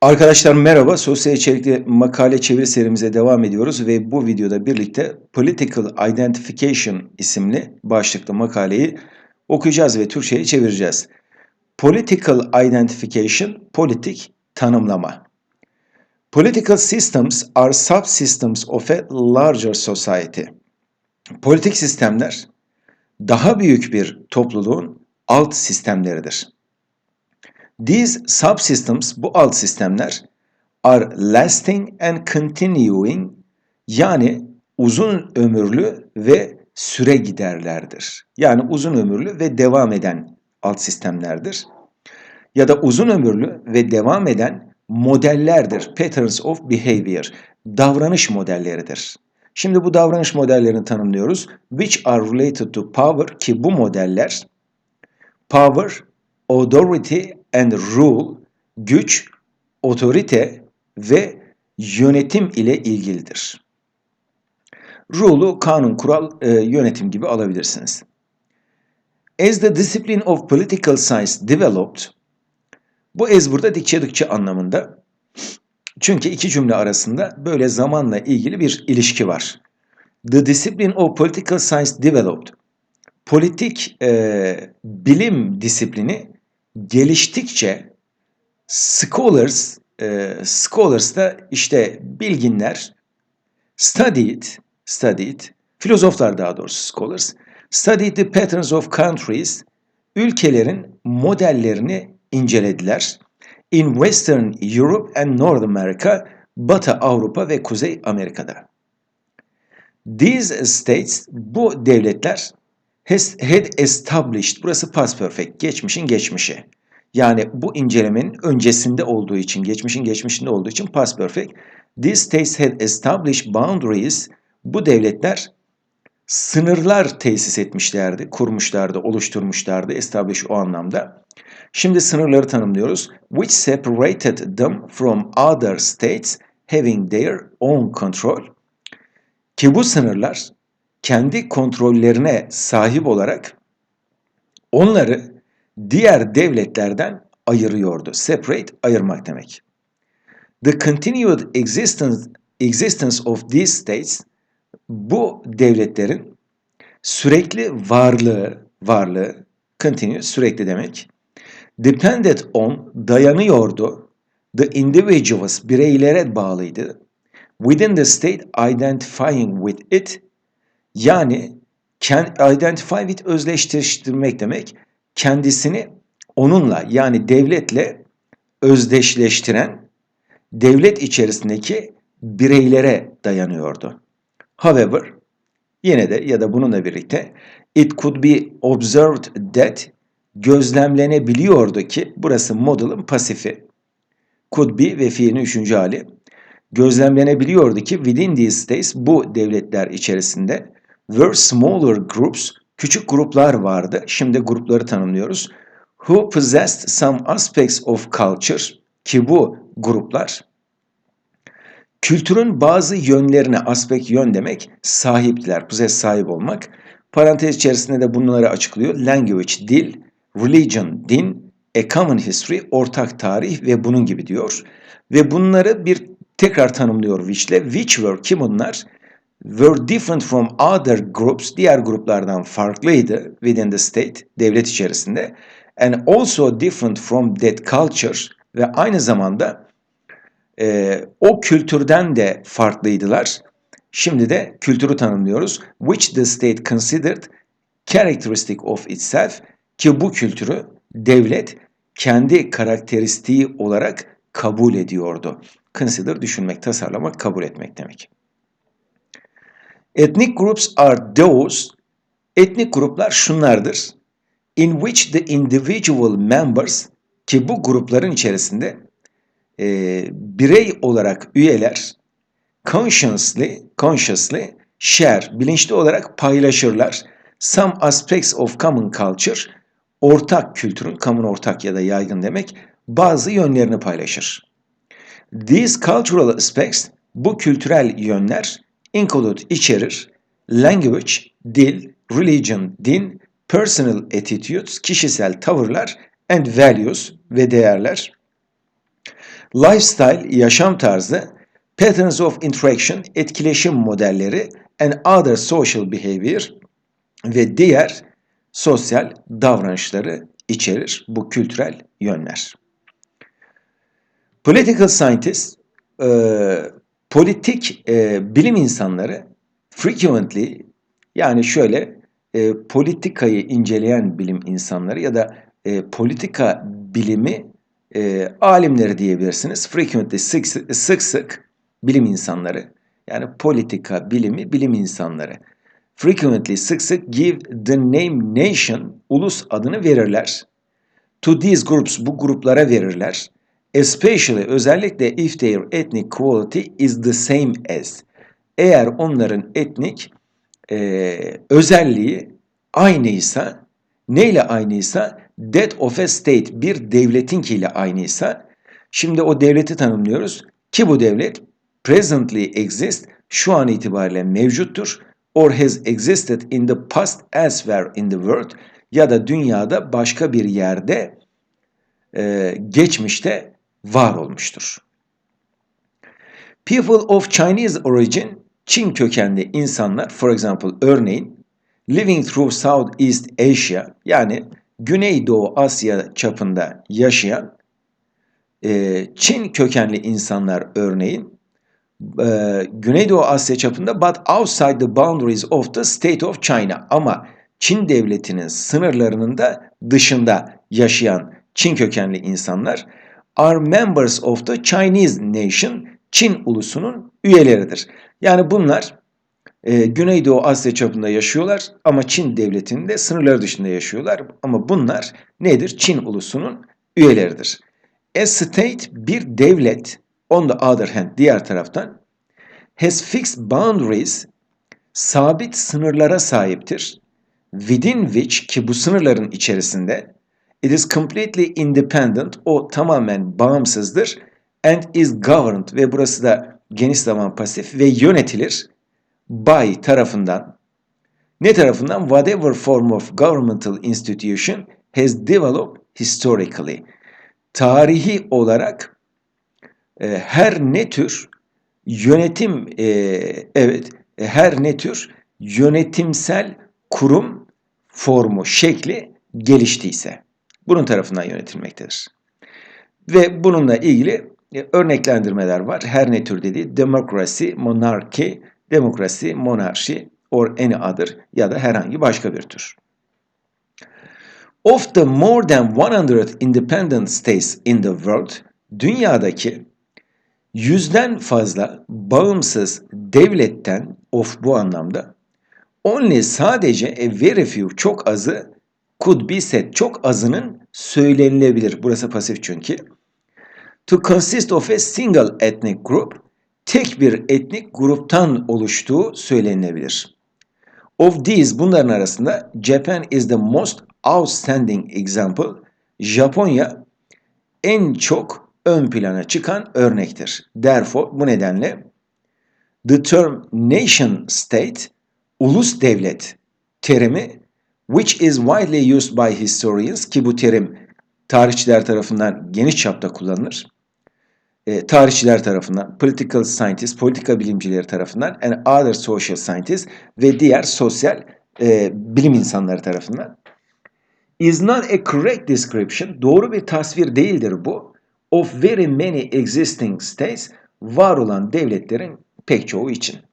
Arkadaşlar merhaba. Sosyal içerikli makale çeviri serimize devam ediyoruz ve bu videoda birlikte Political Identification isimli başlıklı makaleyi okuyacağız ve Türkçe'ye çevireceğiz. Political Identification, politik tanımlama. Political systems are subsystems of a larger society. Politik sistemler daha büyük bir topluluğun alt sistemleridir. These subsystems, bu alt sistemler are lasting and continuing yani uzun ömürlü ve süre giderlerdir. Yani uzun ömürlü ve devam eden alt sistemlerdir. Ya da uzun ömürlü ve devam eden modellerdir. Patterns of behavior. Davranış modelleridir. Şimdi bu davranış modellerini tanımlıyoruz. Which are related to power ki bu modeller power, authority and rule, güç, otorite ve yönetim ile ilgilidir. Rule'u kanun, kural, e, yönetim gibi alabilirsiniz. As the discipline of political science developed, bu as burada dikçe dikçe anlamında. Çünkü iki cümle arasında böyle zamanla ilgili bir ilişki var. The discipline of political science developed. Politik e, bilim disiplini geliştikçe scholars, e, scholars da işte bilginler studied, studied, filozoflar daha doğrusu scholars, studied the patterns of countries, ülkelerin modellerini incelediler. In Western Europe and North America, Batı Avrupa ve Kuzey Amerika'da. These states, bu devletler has, had established, burası past perfect, geçmişin geçmişi. Yani bu incelemenin öncesinde olduğu için, geçmişin geçmişinde olduğu için past perfect. These states had established boundaries, bu devletler sınırlar tesis etmişlerdi, kurmuşlardı, oluşturmuşlardı, establish o anlamda. Şimdi sınırları tanımlıyoruz. Which separated them from other states having their own control. Ki bu sınırlar kendi kontrollerine sahip olarak onları diğer devletlerden ayırıyordu. Separate, ayırmak demek. The continued existence, existence of these states, bu devletlerin sürekli varlığı, varlığı, continue, sürekli demek, depended on, dayanıyordu, the individuals, bireylere bağlıydı, within the state identifying with it, yani identify with özdeşleştirmek demek, kendisini onunla yani devletle özdeşleştiren devlet içerisindeki bireylere dayanıyordu. However, yine de ya da bununla birlikte it could be observed that gözlemlenebiliyordu ki burası model'ın pasifi. Could be ve fiilin üçüncü hali. Gözlemlenebiliyordu ki within these states bu devletler içerisinde were smaller groups küçük gruplar vardı. Şimdi grupları tanımlıyoruz. Who possessed some aspects of culture ki bu gruplar kültürün bazı yönlerine aspekt yön demek sahiptiler. Possess sahip olmak. Parantez içerisinde de bunları açıklıyor. Language dil, religion din, a common history ortak tarih ve bunun gibi diyor. Ve bunları bir tekrar tanımlıyor Which'le. Which were ki bunlar? Were different from other groups, diğer gruplardan farklıydı within the state, devlet içerisinde. And also different from that culture ve aynı zamanda e, o kültürden de farklıydılar. Şimdi de kültürü tanımlıyoruz. Which the state considered characteristic of itself ki bu kültürü devlet kendi karakteristiği olarak kabul ediyordu. Consider düşünmek, tasarlamak, kabul etmek demek. Ethnic groups are those, etnik gruplar şunlardır. In which the individual members, ki bu grupların içerisinde e, birey olarak üyeler consciously, consciously share, bilinçli olarak paylaşırlar. Some aspects of common culture, ortak kültürün, common ortak ya da yaygın demek, bazı yönlerini paylaşır. These cultural aspects, bu kültürel yönler, include içerir, language, dil, religion, din, personal attitudes, kişisel tavırlar and values ve değerler. Lifestyle, yaşam tarzı, patterns of interaction, etkileşim modelleri and other social behavior ve diğer sosyal davranışları içerir bu kültürel yönler. Political scientists, e, politik e, bilim insanları frequently yani şöyle e, politikayı inceleyen bilim insanları ya da e, politika bilimi e, alimleri diyebilirsiniz. Frequently sık, sık sık bilim insanları yani politika bilimi bilim insanları frequently sık sık give the name nation ulus adını verirler. To these groups bu gruplara verirler. Especially özellikle if their ethnic quality is the same as. Eğer onların etnik e, özelliği aynıysa, neyle aynıysa? That of a state bir devletinkiyle aynıysa. Şimdi o devleti tanımlıyoruz. Ki bu devlet presently exist şu an itibariyle mevcuttur. Or has existed in the past elsewhere in the world. Ya da dünyada başka bir yerde e, geçmişte var olmuştur. People of Chinese origin, Çin kökenli insanlar, for example, örneğin, living through Southeast Asia, yani Güneydoğu Asya çapında yaşayan e, Çin kökenli insanlar örneğin, e, Güneydoğu Asya çapında but outside the boundaries of the state of China ama Çin devletinin sınırlarının da dışında yaşayan Çin kökenli insanlar are members of the Chinese nation, Çin ulusunun üyeleridir. Yani bunlar e, Güneydoğu Asya çapında yaşıyorlar ama Çin devletinin de sınırları dışında yaşıyorlar. Ama bunlar nedir? Çin ulusunun üyeleridir. A state bir devlet, on the other hand diğer taraftan has fixed boundaries, sabit sınırlara sahiptir. Within which ki bu sınırların içerisinde It is completely independent. O tamamen bağımsızdır. And is governed ve burası da geniş zaman pasif ve yönetilir by tarafından. Ne tarafından? Whatever form of governmental institution has developed historically. Tarihi olarak e, her ne tür yönetim e, evet e, her ne tür yönetimsel kurum formu şekli geliştiyse bunun tarafından yönetilmektedir. Ve bununla ilgili e, örneklendirmeler var. Her ne tür dediği demokrasi, monarki, demokrasi, monarşi or any other ya da herhangi başka bir tür. Of the more than 100 independent states in the world, dünyadaki yüzden fazla bağımsız devletten, of bu anlamda, only sadece a very few, çok azı could be said. Çok azının söylenilebilir. Burası pasif çünkü. To consist of a single ethnic group. Tek bir etnik gruptan oluştuğu söylenilebilir. Of these bunların arasında Japan is the most outstanding example. Japonya en çok ön plana çıkan örnektir. Therefore bu nedenle the term nation state ulus devlet terimi which is widely used by historians ki bu terim tarihçiler tarafından geniş çapta kullanılır. E, tarihçiler tarafından, political scientists, politika bilimcileri tarafından and other social scientists ve diğer sosyal e, bilim insanları tarafından. Is not a correct description, doğru bir tasvir değildir bu, of very many existing states, var olan devletlerin pek çoğu için.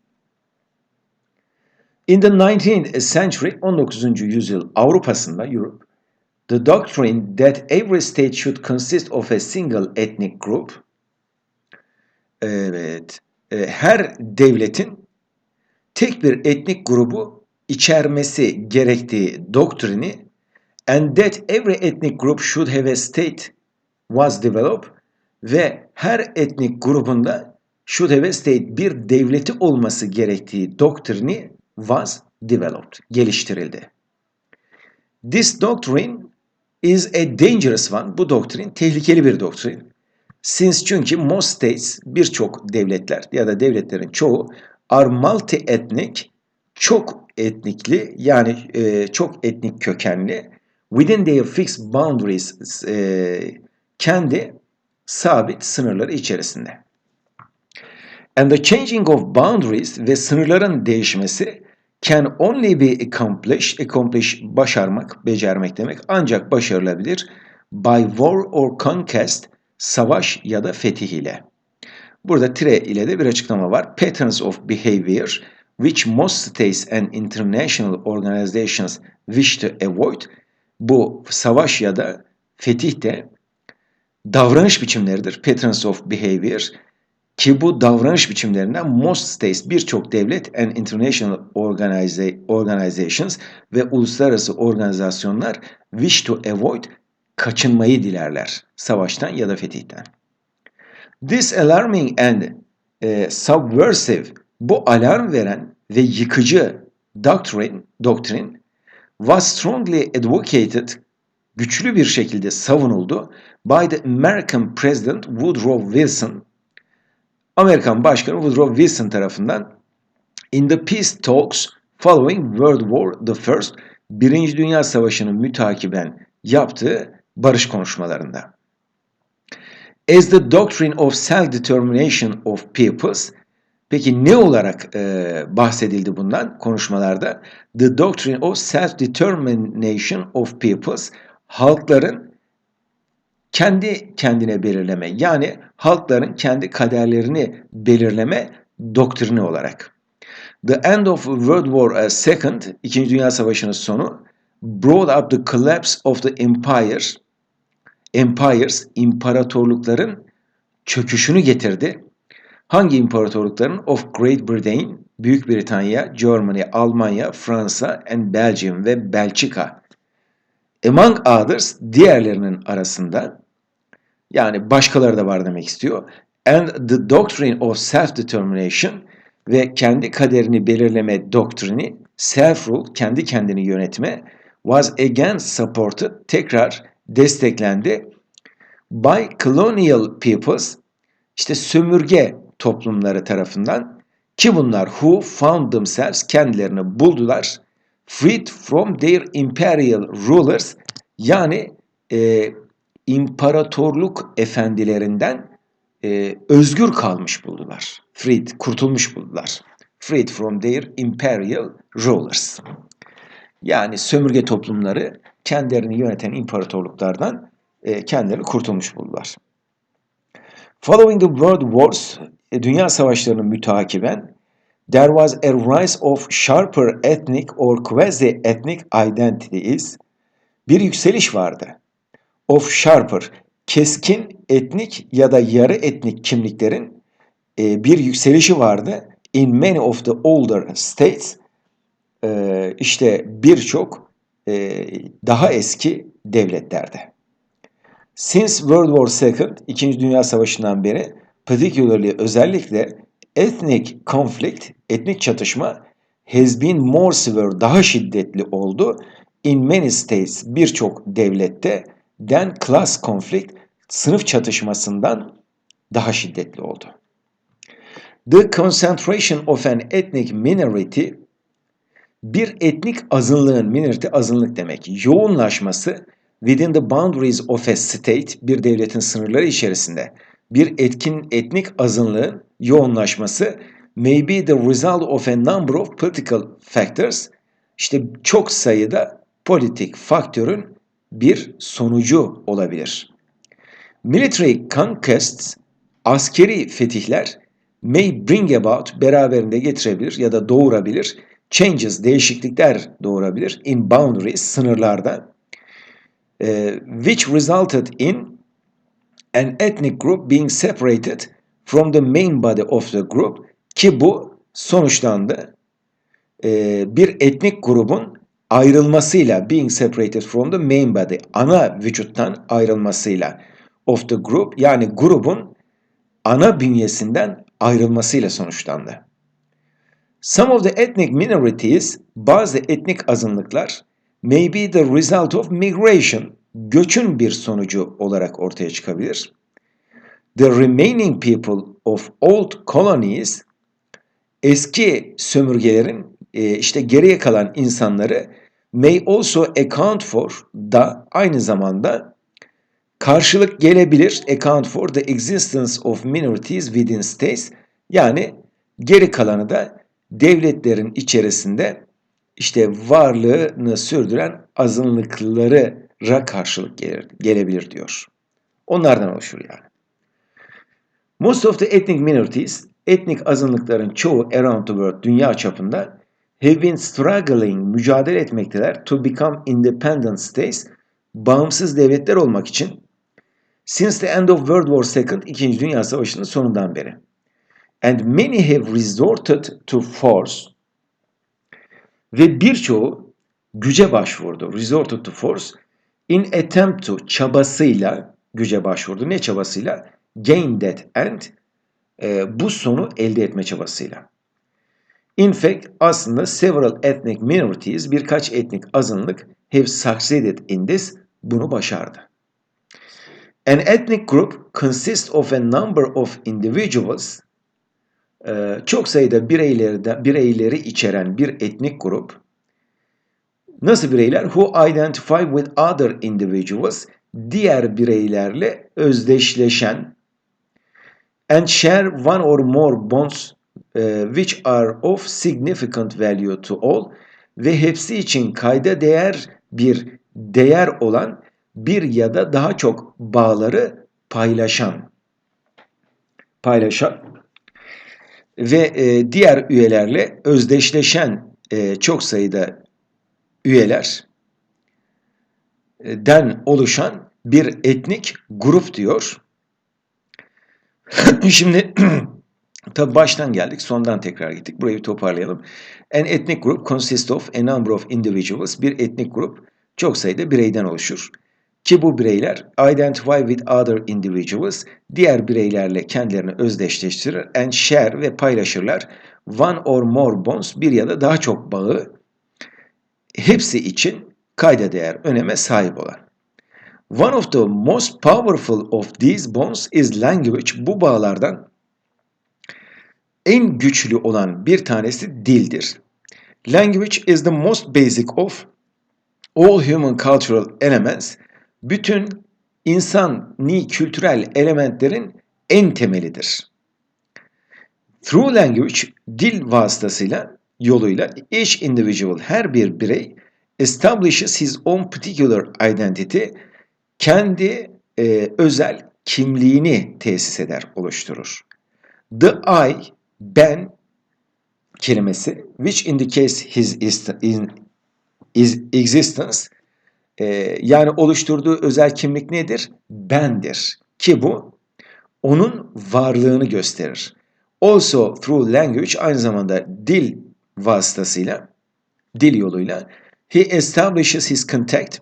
In the 19th century, 19. yüzyıl Avrupa'sında, Europe, the doctrine that every state should consist of a single ethnic group, evet, e, her devletin tek bir etnik grubu içermesi gerektiği doktrini and that every ethnic group should have a state was developed ve her etnik grubunda should have a state bir devleti olması gerektiği doktrini was developed, geliştirildi. This doctrine is a dangerous one. Bu doktrin tehlikeli bir doktrin. Since çünkü most states, birçok devletler ya da devletlerin çoğu are multi-ethnic, çok etnikli yani e, çok etnik kökenli within their fixed boundaries e, kendi sabit sınırları içerisinde. And the changing of boundaries ve sınırların değişmesi can only be accomplished, accomplish başarmak, becermek demek ancak başarılabilir by war or conquest, savaş ya da fetih ile. Burada tire ile de bir açıklama var. Patterns of behavior which most states and international organizations wish to avoid. Bu savaş ya da fetih de davranış biçimleridir. Patterns of behavior ki bu davranış biçimlerinden most states birçok devlet and international organizations ve uluslararası organizasyonlar wish to avoid kaçınmayı dilerler savaştan ya da fetihten. This alarming and e, subversive bu alarm veren ve yıkıcı doctrine, doktrin was strongly advocated güçlü bir şekilde savunuldu by the American President Woodrow Wilson Amerikan Başkanı Woodrow Wilson tarafından in the peace talks following World War First Birinci Dünya Savaşı'nın mütakiben yaptığı barış konuşmalarında. As the doctrine of self-determination of peoples Peki ne olarak e, bahsedildi bundan konuşmalarda? The doctrine of self-determination of peoples halkların kendi kendine belirleme yani halkların kendi kaderlerini belirleme doktrini olarak. The end of World War II, İkinci Dünya Savaşı'nın sonu, brought up the collapse of the empires, empires, imparatorlukların çöküşünü getirdi. Hangi imparatorlukların? Of Great Britain, Büyük Britanya, Germany, Almanya, Fransa and Belgium ve Belçika. Among others, diğerlerinin arasında yani başkaları da var demek istiyor. And the doctrine of self-determination ve kendi kaderini belirleme doktrini, self-rule, kendi kendini yönetme, was again supported, tekrar desteklendi by colonial peoples, işte sömürge toplumları tarafından ki bunlar who found themselves kendilerini buldular freed from their imperial rulers yani e, imparatorluk efendilerinden e, özgür kalmış buldular. Freed, kurtulmuş buldular. Freed from their imperial rulers. Yani sömürge toplumları kendilerini yöneten imparatorluklardan e, kendilerini kurtulmuş buldular. Following the World Wars, e, dünya savaşlarının mütakiben there was a rise of sharper ethnic or quasi-ethnic identities. Bir yükseliş vardı. Of sharper, keskin etnik ya da yarı etnik kimliklerin e, bir yükselişi vardı. In many of the older states, e, işte birçok e, daha eski devletlerde. Since World War II, İkinci Dünya Savaşı'ndan beri particularly özellikle ethnic conflict, etnik çatışma has been more severe, daha şiddetli oldu in many states, birçok devlette than class conflict, sınıf çatışmasından daha şiddetli oldu. The concentration of an ethnic minority, bir etnik azınlığın, minority azınlık demek, yoğunlaşması within the boundaries of a state, bir devletin sınırları içerisinde bir etkin etnik azınlığın yoğunlaşması may be the result of a number of political factors, işte çok sayıda politik faktörün bir sonucu olabilir. Military conquests, askeri fetihler may bring about, beraberinde getirebilir ya da doğurabilir, changes, değişiklikler doğurabilir in boundaries, sınırlarda, uh, which resulted in an ethnic group being separated from the main body of the group ki bu sonuçlandı. Ee, bir etnik grubun ayrılmasıyla being separated from the main body ana vücuttan ayrılmasıyla of the group yani grubun ana bünyesinden ayrılmasıyla sonuçlandı. Some of the ethnic minorities, bazı etnik azınlıklar may be the result of migration, göçün bir sonucu olarak ortaya çıkabilir. The remaining people of old colonies, eski sömürgelerin e, işte geriye kalan insanları may also account for da aynı zamanda Karşılık gelebilir account for the existence of minorities within states yani geri kalanı da devletlerin içerisinde işte varlığını sürdüren azınlıklara karşılık gelir, gelebilir diyor. Onlardan oluşur yani. Most of the ethnic minorities, etnik azınlıkların çoğu around the world, dünya çapında have been struggling, mücadele etmekteler to become independent states, bağımsız devletler olmak için since the end of World War II, İkinci Dünya Savaşı'nın sonundan beri. And many have resorted to force ve birçoğu güce başvurdu. Resorted to force in attempt to çabasıyla güce başvurdu. Ne çabasıyla? Gain that end e, bu sonu elde etme çabasıyla. In fact, aslında several ethnic minorities, birkaç etnik azınlık have succeeded in this, bunu başardı. An ethnic group consists of a number of individuals, e, çok sayıda bireyleri, bireyleri içeren bir etnik grup, nasıl bireyler? Who identify with other individuals, diğer bireylerle özdeşleşen, and share one or more bonds which are of significant value to all ve hepsi için kayda değer bir değer olan bir ya da daha çok bağları paylaşan paylaşan ve e, diğer üyelerle özdeşleşen e, çok sayıda üyeler e, den oluşan bir etnik grup diyor. Şimdi tabi baştan geldik, sondan tekrar gittik. Burayı toparlayalım. An ethnic group consists of a number of individuals. Bir etnik grup çok sayıda bireyden oluşur. Ki bu bireyler identify with other individuals, diğer bireylerle kendilerini özdeşleştirir and share ve paylaşırlar one or more bonds, bir ya da daha çok bağı hepsi için kayda değer, öneme sahip olan. One of the most powerful of these bonds is language. Bu bağlardan en güçlü olan bir tanesi dildir. Language is the most basic of all human cultural elements bütün insani kültürel elementlerin en temelidir. Through language, dil vasıtasıyla, yoluyla each individual, her bir birey establishes his own particular identity, kendi e, özel kimliğini tesis eder, oluşturur. The I, ben kelimesi, which indicates his his existence, e, yani oluşturduğu özel kimlik nedir? Bendir. Ki bu onun varlığını gösterir. Also through language aynı zamanda dil vasıtasıyla, dil yoluyla he establishes his contact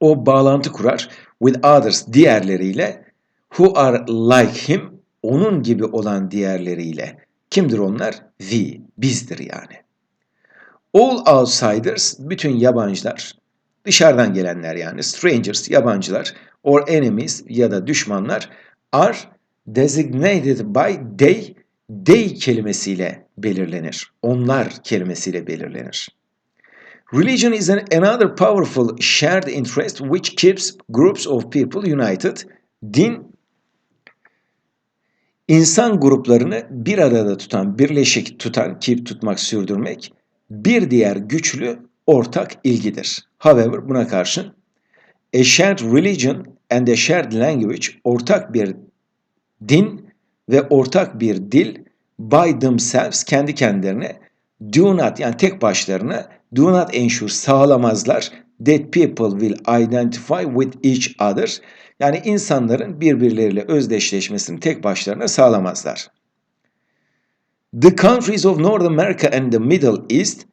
o bağlantı kurar with others diğerleriyle who are like him onun gibi olan diğerleriyle. Kimdir onlar? We, bizdir yani. All outsiders, bütün yabancılar, Dışarıdan gelenler yani strangers, yabancılar or enemies ya da düşmanlar are designated by they, they kelimesiyle belirlenir. Onlar kelimesiyle belirlenir. Religion is an, another powerful shared interest which keeps groups of people united. Din insan gruplarını bir arada tutan, birleşik tutan, keep tutmak, sürdürmek bir diğer güçlü ortak ilgidir. However buna karşın a shared religion and a shared language ortak bir din ve ortak bir dil by themselves kendi kendilerine do not yani tek başlarına do not ensure sağlamazlar that people will identify with each other yani insanların birbirleriyle özdeşleşmesini tek başlarına sağlamazlar. The countries of North America and the Middle East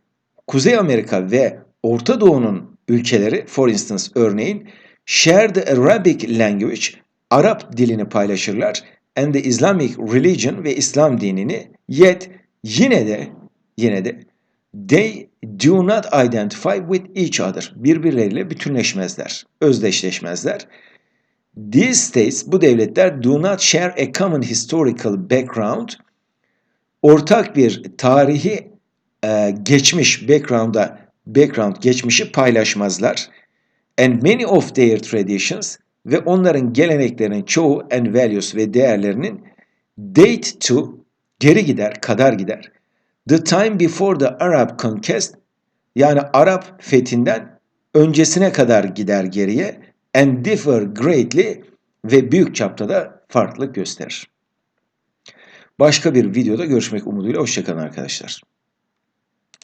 Kuzey Amerika ve Orta Doğu'nun ülkeleri, for instance örneğin, share the Arabic language, Arap dilini paylaşırlar and the Islamic religion ve İslam dinini yet yine de yine de they do not identify with each other. Birbirleriyle bütünleşmezler, özdeşleşmezler. These states, bu devletler do not share a common historical background. Ortak bir tarihi e, geçmiş background'a background geçmişi paylaşmazlar. And many of their traditions ve onların geleneklerinin çoğu and values ve değerlerinin date to geri gider, kadar gider. The time before the Arab conquest yani Arap fethinden öncesine kadar gider geriye and differ greatly ve büyük çapta da farklılık gösterir. Başka bir videoda görüşmek umuduyla hoşçakalın arkadaşlar.